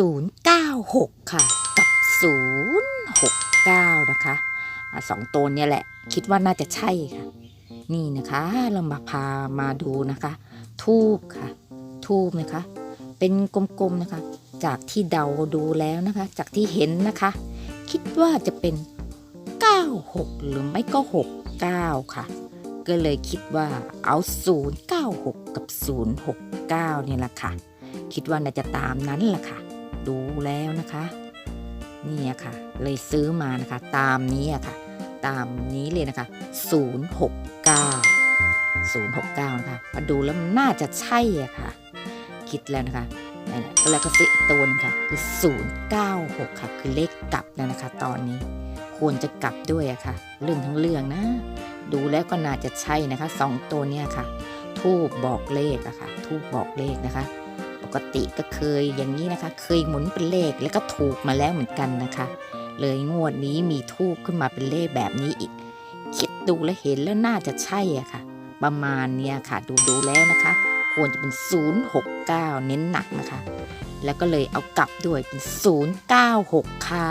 096 ค่ะ กับ 069 นะคะสองตัวเนี่ยแหละ คิดว่าน่าจะใช่ค่ะ นี่นะคะเรามาพามาดูนะคะ ทูบค่ะ ทูบนะคะ เป็นกลมๆนะคะ จากที่เดาดูแล้วนะคะ จากที่เห็นนะคะ คิดว่าจะเป็น 96 หรือไม่ก็ 69 ค่ะก็เลยคิดว่าเอา 096 กับ 069 เนี่ยแหละค่ะ คิดว่าน่าจะตามนั้นแหละค่ะ ดูแล้วนะคะนี่ค่ะ เลยซื้อมานะคะ ตามนี้ค่ะ ตามนี้เลยนะคะ 069 069 นะคะมาดูแล้วมันน่าจะใช่อะค่ะ คิดแล้วนะคะแล้วก็ซื้ออีกตัวหนึงค่ะคือ 096 ค่ะ คือเลขกลับแล้วนะคะ ตอนนี้ควรจะกลับด้วยอะค่ะ เรื่องทั้งเรื่องนะ ดูแล้วก็น่าจะใช่นะคะสองตัวเนี้ยค่ะ ทูบบอกเลขอะค่ะ ทูบบอกเลขนะคะ กติก็เคยอย่างนี้นะคะ เคยหมุนเป็นเลขแล้วก็ถูกมาแล้วเหมือนกันนะคะ เลยงวดนี้มีทูบขึ้นมาเป็นเลขแบบนี้อีก คิดดูและเห็นแล้วน่าจะใช่อะค่ะ ประมาณเนี้ยค่ะ ดูดูแล้วนะคะ ควรจะเป็น 069 เน้นหนักนะคะ แล้วก็เลยเอากลับด้วยเป็น 096 ค่ะ